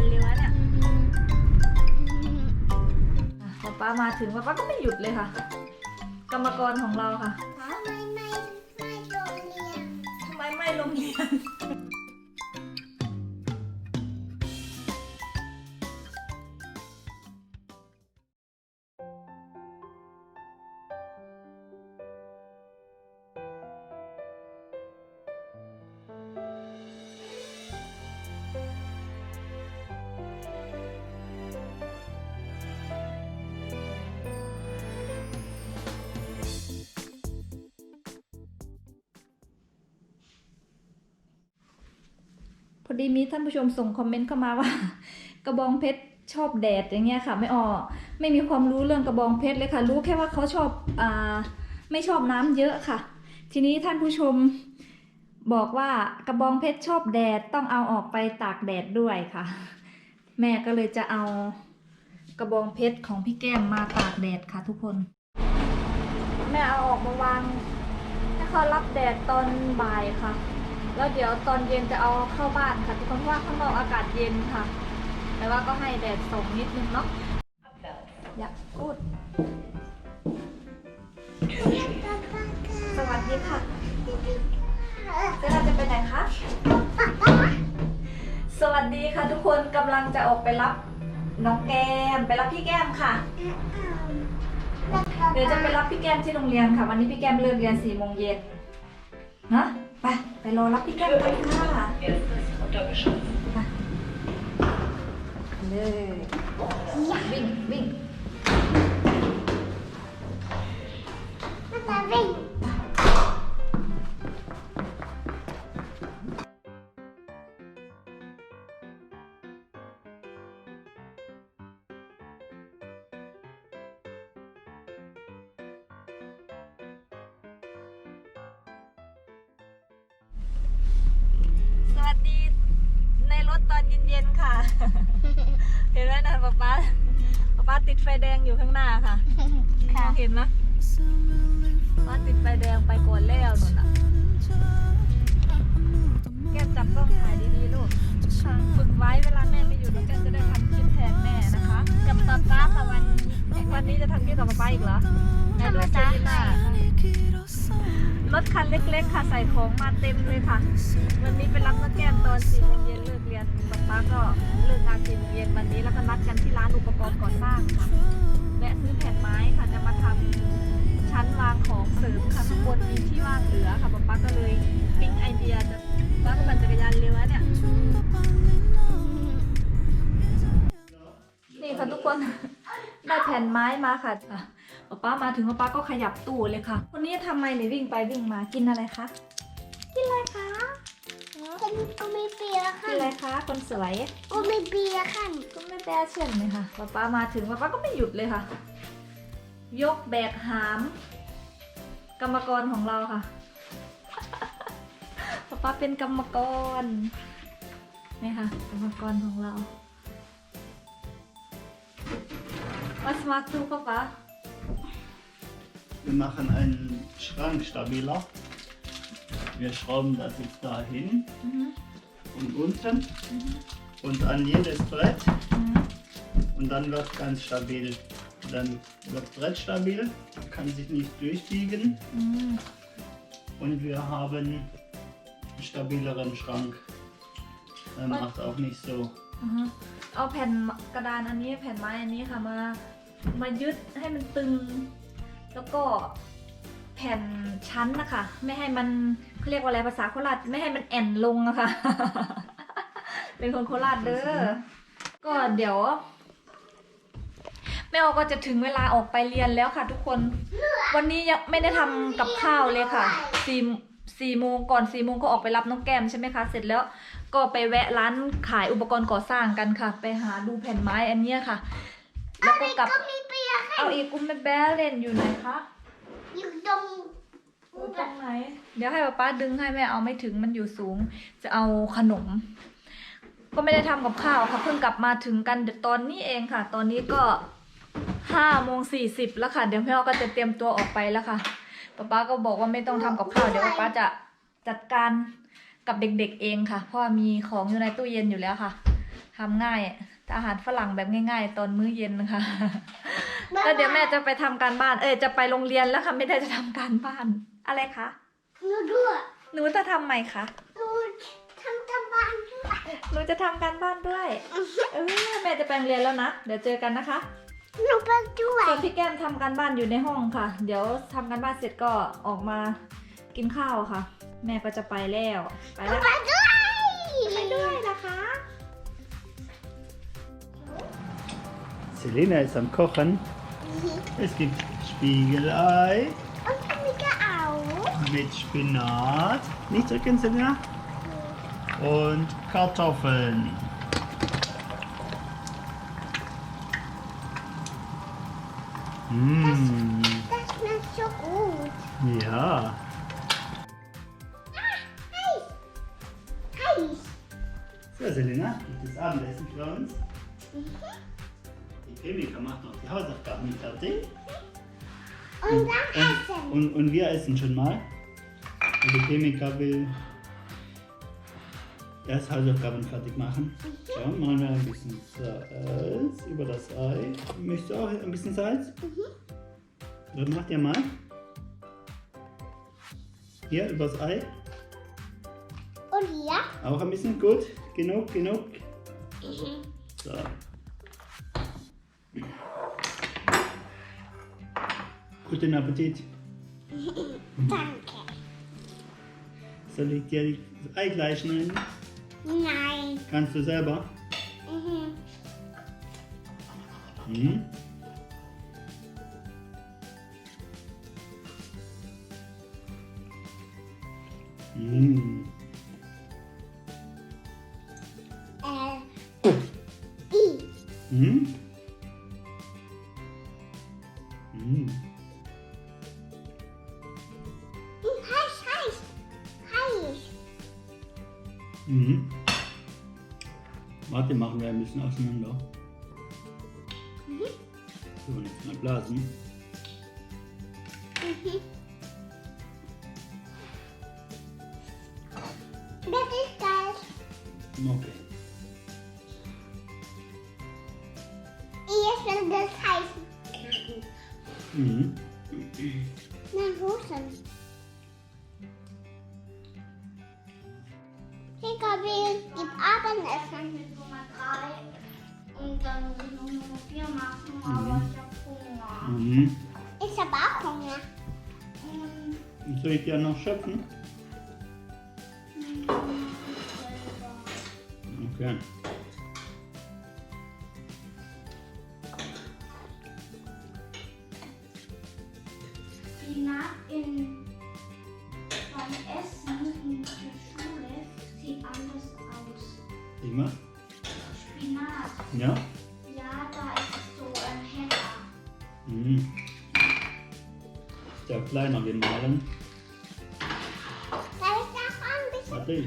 านเร็วแล้วเนี่ยอะพอป้ามาถึงป้าป้าก็ไม่หยุดเลยค่ะ กรรมกรของเราค่ะ ทำไมไม่ไม่โรงเรียน ทำไมไม่โรงเรียน อดีมีท่านผู้ชมส่งคอมเมนต์เข้ามาว่า กระบองเพชรชอบแดดอย่างเงี้ยค่ะ ไม่ออไม่มีความรู้เรื่องกระบองเพชรเลยค่ะ รู้แค่ว่าเขาชอบอ่าไม่ชอบน้ำเยอะค่ะ ทีนี้ท่านผู้ชมบอกว่ากระบองเพชรชอบแดดต้องเอาออกไปตากแดดด้วยค่ะ แม่ก็เลยจะเอากระบองเพชรของพี่แก้มมาตากแดดค่ะ ทุกคน แม่เอาออกมาวางให้เขารับแดดตอนบ่ายค่ะ แล้วเดี๋ยวตอนเย็นจะเอาเข้าบ้านค่ะทุกคนเพราะว่าข้างนอกอากาศเย็นค่ะ แต่ว่าก็ให้แดดส่องนิดนึงเนาะอยากพูดสวัสดีค่ะเดี๋ยวเราจะไปไหนคะสวัสดีค่ะทุกคนกำลังจะออกไปรับน้องแก้มไปรับพี่แก้มค่ะ เดี๋ยวจะไปรับพี่แก้มที่โรงเรียนค่ะ วันนี้พี่แก้มเลิกเรียนสี่โมงเย็น นะไป ไปรอรับพี่แก้มกันค่ะไปเลยวิ่งวิ่งมันจะวิ่ง ตอนเย็นๆค่ะ เห็นไหมนะป๊าป๊าป๊าป๊าติดไฟแดงอยู่ข้างหน้าค่ะมองเห็นไหมป๊าติดไฟแดงไปก่อนแล้วนุ่นอะแก้มจับกล้องถ่ายดีๆลูกค่ะฝึกไว้เวลาแม่ไม่อยู่แล้วแก้มจะได้ทำคลิปแทนแม่นะคะกับป๊าป๊าค่ะวันวันนี้จะทำคลิปกับป๊าป๊าอีกเหรอแม่ดูเจลิน่า รถคันเล็กๆ ค่ะใส่ของมาเต็มเลยค่ะ วันนี้ไปรับน้องแก้มตอนสี่โมงเย็นเลิกเรียนป๊าป๊าก็เลิกงานสี่โมงเย็นวันนี้แล้วก็นัดกันที่ร้านอุปกรณ์ก่อสร้างค่ะแวะซื้อแผ่นไม้ค่ะจะมาทำชั้นวางของเสริมค่ะข้างบนมีที่ว่างเหลือค่ะป๊าป๊าก็เลยปิ๊งไอเดียจะป๊าก็ปั่นจักรยานเร็วเนี่ยนี่ค่ะทุกคน ได้แผ่นไม้มาค่ะอะป๊าป๊ามาถึงป๊าป๊าก็ขยับตู้เลยค่ะ วันนี้ทำไมเนี่ยวิ่งไปวิ่งมากินอะไรคะ กินอะไรคะกินโอเมเปียกิค่ะนอะไรคะคนสวยโอเมเปียค่ะก็ไม่แบเช่นเลยค่ะป๊าป๊ามาถึงป๊าป๊าก็ไม่หยุดเลยค่ะ ยกแบกหาม กรรมกรของเราค่ะป๊าป๊าเป็นกรรมกรนี่ค่ะกรรมกรของเรา Was machst du, Papa? Wir machen einen Schrank stabiler. Wir schrauben das jetzt da hin Mhm. und unten und an jedes Brett Mhm. und dann wird ganz stabil. Dann wird Brett stabil, kann sich nicht durchbiegen Mhm. und wir haben einen stabileren Schrank. Er macht auch nicht so. อือฮึเอาแผ่นกระดานอันนี้แผ่นไม้อันนี้ค่ะมา มายึดให้มันตึง แล้วก็แผ่นชั้นนะคะ ไม่ให้มันเขาเรียกว่าอะไรภาษาโคราชไม่ให้มันแอนลงอะค่ะเป็นคนโคราชเด้อ ก็เดี๋ยวแม่ออก็จะถึงเวลาออกไปเรียนแล้วค่ะ ทุกคน วันนี้ยังไม่ได้ทำกับข้าวเลยค่ะสี่สี่โมงก่อนสี่โมงก็ออกไปรับน้องแก้มใช่ไหมคะ เสร็จแล้วก็ไปแวะร้านขายอุปกรณ์ก่อสร้างกันค่ะ ไปหาดูแผ่นไม้อันเนี้ยค่ะ แล้วก็กลับโอเมเปียค่ะเอาอีกกุ้มแม่แบ้เล่นอยู่ไหนคะอยู่ตรงอยู่ตรงไหน เดี๋ยวให้ป๊าป๊าดึงให้แม่เอาไม่ถึงมันอยู่สูง จะเอาขนม ก็ไม่ได้ทำกับข้าวค่ะเพิ่งกลับมาถึงกันเดี๋ยวตอนนี้เองค่ะ ตอนนี้ก็ห้าโมงสี่สิบแล้วค่ะ เดี๋ยวแม่ก็จะเตรียมตัวออกไปแล้วค่ะป๊าป๊าก็บอกว่าไม่ต้องทำกับข้าวเดี๋ยวป๊าป๊าจะจัดการกับเด็กๆเองค่ะ เพราะว่ามีของอยู่ในตู้เย็นอยู่แล้วค่ะทำง่ายแต่ อาหารฝรั่งแบบง่าย ๆ ตอนมื้อเย็นนะคะแล้วเดี๋ยวแม่จะไปทำการบ้าน เอ้ยจะไปโรงเรียนแล้วค่ะไม่ได้จะทำการบ้าน อะไรคะหนูด้วยหนูจะทำไหมคะหนูทำกันบ้านด้วยหนูจะทำการบ้านด้วยเออแม่จะไปโรงเรียนแล้วนะเดี๋ยวเจอกันนะคะหนูไปด้วยส่วนพี่แก้มทำการบ้านอยู่ในห้องค่ะ เดี๋ยวทำการบ้านเสร็จก็ออกมากินข้าวค่ะ แม่ก็จะไปแล้ว ไปหนูแล้วไปด้วยไปด้วย Selena ist am Kochen. Mhm. Es gibt Spiegelei. Und Paprika auch. Mit Spinat. Nicht drücken, Selena. Mhm. Und Kartoffeln. Mmh. Das, mm. das schmeckt so gut. Ja. Ah, so, Selena, gibt es Abendessen für uns? Mhm. Chemiker macht noch die Hausaufgaben fertig. Und dann Und, essen. und, und wir essen schon mal. Und die Chemiker will erst Hausaufgaben fertig machen. So, machen wir ein bisschen Salz über das Ei. Möchtest du auch ein bisschen Salz? Dann macht ihr mal. Hier übers Ei. Und hier? Auch ein bisschen gut. Genug, genug. So. Guten Appetit. Danke. Soll ich dir das Ei gleich schneiden? Nein. Kannst du selber? Mhm. Mhm. Mhm. Äh. I. bisschen auseinander. So, und jetzt mal blasen. Mhm. Das ist geil. Okay. Ich will das heißen. Mhm. Hosen. Ich glaube, es gibt Abendessen eigentlich nur Bier machen, aber ich habe Hunger. Mhm. Ich habe auch Hunger. Und soll ich dir noch schöpfen? Okay. Die Nacht in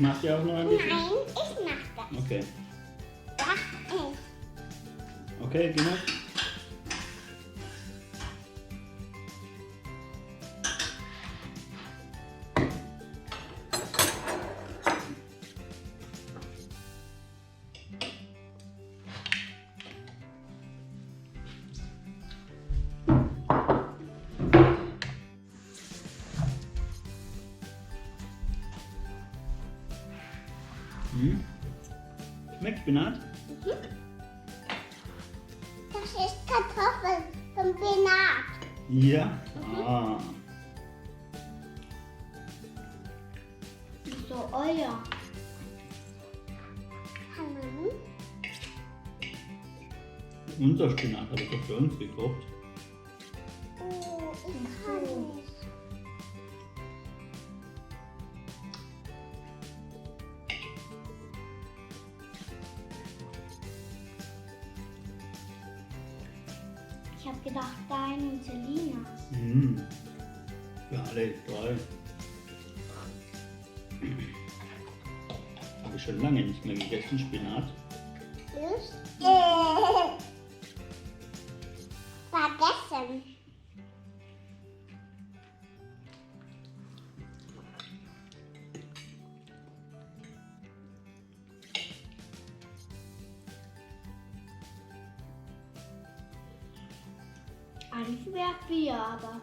Macht ihr auch noch ein bisschen? Nein, ich mach das. Okay. Okay, genau. Schmeckt Spinat? Das ist Kartoffel vom Spinat. Ja. Ah. So euer. Hallo. Unser Spinat habe ich doch für uns gekocht. schon lange nicht mehr gegessen, Spinat. Ich? Vergessen. Eigentlich wäre wir, aber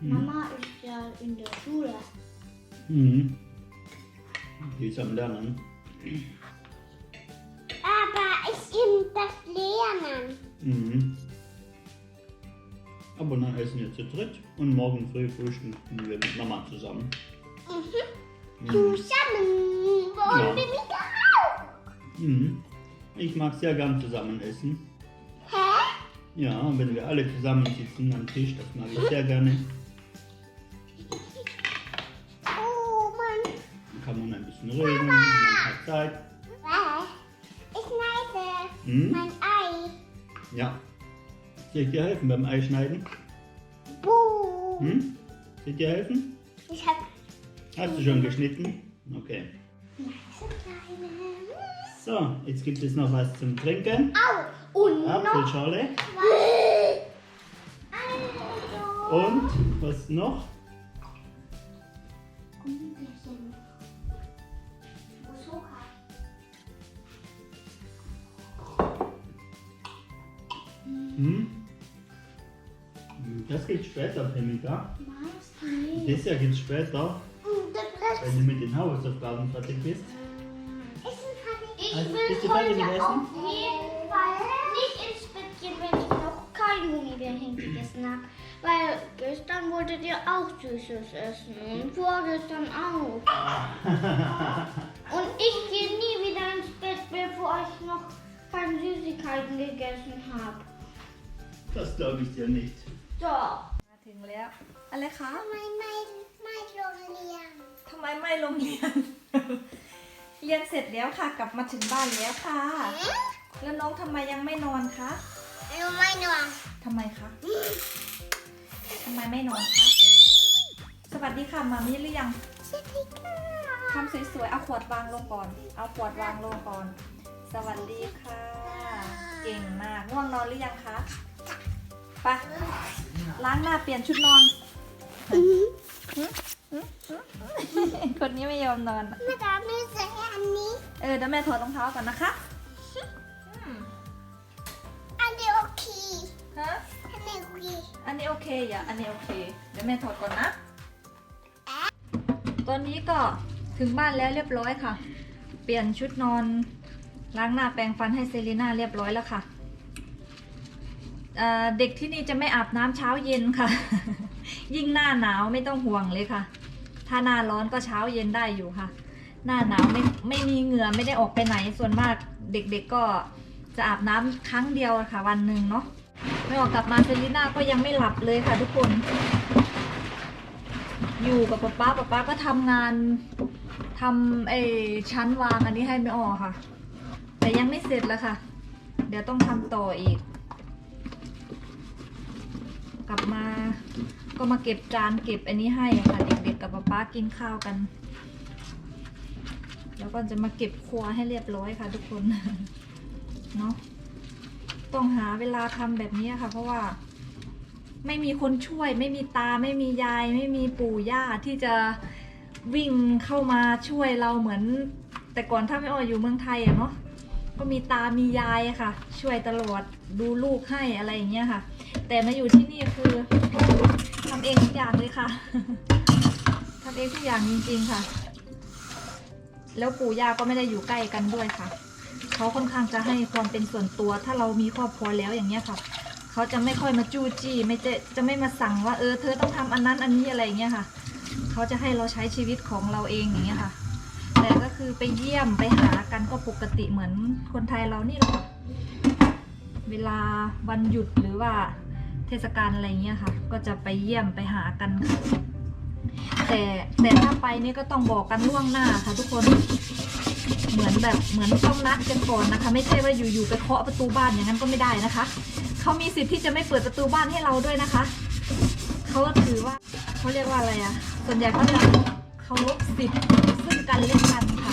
hm. Mama ist ja in der Schule. Mhm. Die ist am Lernen. Aber ich will das lernen. Mhm. Aber dann essen wir zu dritt und morgen früh frühstücken wir mit Mama zusammen. Mhm. Zusammen wollen Ja. wir wieder auch. Mhm. Ich mag sehr gern zusammen essen. Hä? Ja, wenn wir alle zusammen sitzen am Tisch, das mag ich sehr gerne. Oh Mann. Dann kann man ein bisschen reden, man hat Zeit. Was? Ich schneide Hm? mein Ei. Ja. Soll ich dir helfen beim Eischneiden? Buh. Hm? Soll ich dir helfen? Ich hab Hast du schon geschnitten? Okay. so jetzt gibt es noch was zum Trinken. Au. Und noch Apfelschorle. was. Also. Und was noch? Hm? Das geht später, Pemika. Was? Nee. Das ja geht später, das wenn du mit den Hausaufgaben fertig bist. Ich. Also, will du heute auf jeden Fall nicht ins Bett gehen, wenn ich noch kein Gummibärchen gegessen habe. Weil gestern wolltet ihr auch Süßes essen und vorgestern auch. Und ich gehe nie wieder ins Bett, bevor ich noch keine Süßigkeiten gegessen habe. Das glaube ich dir nicht. Doch. มาถึงแล้ว อะไรคะ ทำไมไม่ไม่โรงเรียนทำไมไม่ลงเรียน เรียนเสร็จแล้วค่ะ กลับมาถึงบ้านแล้วค่ะแล้วน้องทำไมยังไม่นอนคะหนูไม่นอนทำไมคะทำไมไม่นอนคะ สวัสดีค่ะมามีหรือยัง สวัสดีค่ะทำสวยๆ เอาขวดวางลงก่อน เอาขวดวางลงก่อน สวัสดีค่ะ เก่งมาก ง่วงนอนหรือยังคะ ไปล้างหน้าเปลี่ยนชุดนอน คนนี้ไม่ยอมนอนอะแม่ตาไม่ใส่อันนี้ เออเดี๋ยวแม่ถอดรองเท้าก่อนนะคะอืมอันนี้โอเคฮะอันนี้โอเคอันนี้โอเคอย่าอันนี้โอเค เดี๋ยวแม่ถอดก่อนนะ ตอนนี้ก็ถึงบ้านแล้วเรียบร้อยค่ะ เปลี่ยนชุดนอน ล้างหน้าแปรงฟันให้เซรีน่าเรียบร้อยแล้วค่ะ เด็กที่นี่จะไม่อาบน้ำเช้าเย็นค่ะ ยิ่งหน้าหนาวไม่ต้องห่วงเลยค่ะ ถ้าหน้าร้อนก็เช้าเย็นได้อยู่ค่ะ หน้าหนาวไม่ไม่มีเหงื่อไม่ได้ออกไปไหนส่วนมากเด็กๆก็จะอาบน้ำครั้งเดียวค่ะ วันหนึ่งเนาะไม่ออกกลับมาเซรีน่าก็ยังไม่หลับเลยค่ะ ทุกคน อยู่กับป๊าป๊าป๊าป๊าก็ทำงานทำไอ้ชั้นวางอันนี้ให้ไม่ออกค่ะ แต่ยังไม่เสร็จแล้วค่ะ เดี๋ยวต้องทำต่ออีก กลับมา ก็มาเก็บจานเก็บอันนี้ให้ค่ะเด็กๆกับป๊าป๊ากินข้าวกัน แล้วก็จะมาเก็บครัวให้เรียบร้อยค่ะ ทุกคนเนาะต้องหาเวลาทำแบบนี้ค่ะ เพราะว่า ไม่มีคนช่วย ไม่มีตาไม่มียาย ไม่มีปู่ย่าที่จะวิ่งเข้ามาช่วยเราเหมือน แต่ก่อนถ้าไม่ออกอยู่เมืองไทยอะเนาะก็มีตามียายค่ะ ช่วยตลอดดูลูกให้อะไรอย่างเงี้ยค่ะ แต่มาอยู่ที่นี่คือทำเองทุกอย่างเลยค่ะทำเองทุกอย่างจริงๆค่ะ แล้วปู่ย่าก็ไม่ได้อยู่ใกล้กันด้วยค่ะเขาค่อนข้างจะให้ความเป็นส่วนตัว ถ้าเรามีครอบครัวแล้วอย่างเงี้ยค่ะเขาจะไม่ค่อยมาจู้จี้ ไม่จะจะไม่มาสั่งว่าเออเธอต้องทำอันนั้นอันนี้อะไรอย่างเงี้ยค่ะเขาจะให้เราใช้ชีวิตของเราเองอย่างเงี้ยค่ะ แต่ก็คือไปเยี่ยมไปหากันก็ปกติเหมือนคนไทยเรานี่แหละเวลาวันหยุดหรือว่า เทศกาลอะไรเงี้ยค่ะ ก็จะไปเยี่ยมไปหากันค่ะแต่แต่ถ้าไปนี่ก็ต้องบอกกันล่วงหน้าค่ะ ทุกคนเหมือนแบบเหมือนต้องนัดกันก่อนนะคะ ไม่ใช่ว่าอยู่ๆไปเคาะประตูบ้านอย่างนั้นก็ไม่ได้นะคะเขามีสิทธิ์ที่จะไม่เปิดประตูบ้านให้เราด้วยนะคะเขาถือว่าเขาเรียกว่าอะไรอะส่วนใหญ่เขาจะเคารพสิทธิ์ซึ่งกันและกันค่ะ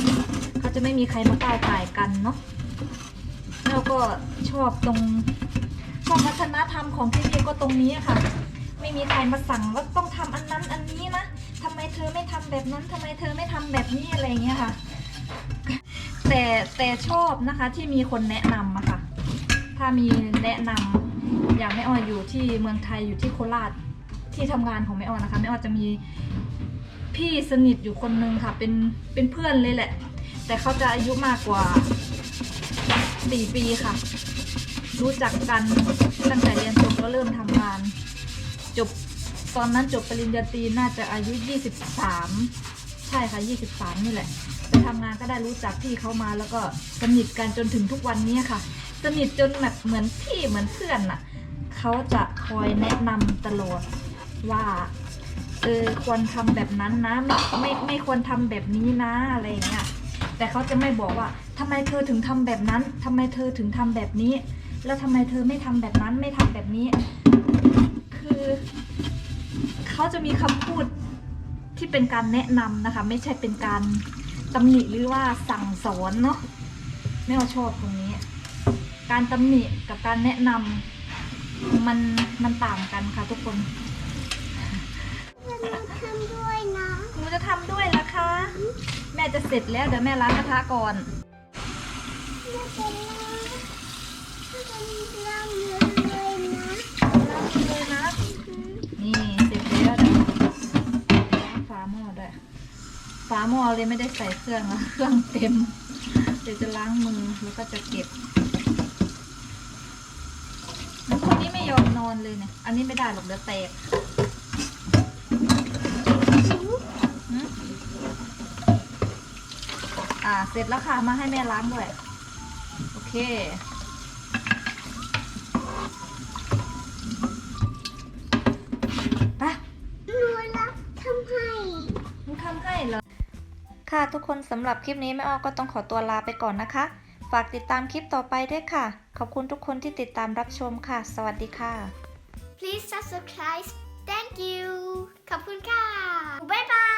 เขาจะไม่มีใครมาก้าวไก่ายกันเนาะแล้วก็ชอบตรง ชอบวัฒนธรรมของที่นี่ก็ตรงนี้ค่ะ ไม่มีใครมาสั่งว่าต้องทำอันนั้นอันนี้นะทำไมเธอไม่ทำแบบนั้นทำไมเธอไม่ทำแบบนี้อะไรอย่างเงี้ยค่ะ แต่แต่ชอบนะคะที่มีคนแนะนำอะค่ะ ถ้ามีแนะนอย่างแม่อ้อยอยู่ที่เมืองไทยอยู่ที่โคราชที่ทำงานของแม่อ้อยนะคะแม่อ้อยจะมีพี่สนิทอยู่คนนึงค่ะ เป็นเป็นเพื่อนเลยแหละ แต่เขาจะอายุมากกว่าสี่ปีค่ะ รู้จักกันตั้งแต่เรียนจบก็เริ่มทำงาน จบตอนนั้นจบปริญญาตรีน่าจะอายุ 23 ใช่ค่ะ 23 นี่แหละไปทำงานก็ได้รู้จักพี่เขามาแล้วก็สนิทกันจนถึงทุกวันนี้ค่ะ สนิทจนแบบเหมือนพี่เหมือนเพื่อนน่ะเขาจะคอยแนะนำตลอดว่าเออควรทำแบบนั้นนะไม่ไม่ไม่ควรทำแบบนี้นะอะไรเงี้ยแต่เขาจะไม่บอกว่าทำไมเธอถึงทำแบบนั้นทำไมเธอถึงทำแบบนี้ แล้วทำไมเธอไม่ทำแบบนั้นไม่ทำแบบนี้ คือเขาจะมีคำพูดที่เป็นการแนะนำนะคะ ไม่ใช่เป็นการตำหนิหรือว่าสั่งสอนเนาะไม่ว่าชอบตรงนี้ การตำหนิกับการแนะนำมันมันต่างกันค่ะทุกคนจะมาทำด้วยนะหนูจะทำด้วยละคะ แม่จะเสร็จแล้วเดี๋ยวแม่ล้างกระทะก่อนไม่เป็นไรถ้าเป็นเรื่องเยอะเลยนะ ล้างเลยนะ นี่เสร็จแล้วเดี๋ยวล้างฝาหม้อด้วย ฝาหม้อเลยไม่ได้ใส่เครื่องอะเครื่องเต็ม เดี๋ยวจะล้างมือแล้วก็จะเก็บคนนี้ไม่ยอมนอนเลยเนี่ย อันนี้ไม่ได้หรอกเดี๋ยวแตกอ่า เสร็จแล้วค่ะ มาให้แม่ล้างด้วย โอเค ไป หนูรักทำให้ มึงทำให้เหรอ ค่ะทุกคนสำหรับคลิปนี้แม่อ้อก็ต้องขอตัวลาไปก่อนนะคะ ฝากติดตามคลิปต่อไปด้วยค่ะ ขอบคุณทุกคนที่ติดตามรับชมค่ะ สวัสดีค่ะ Please subscribe thank you ขอบคุณค่ะบ๊ายบาย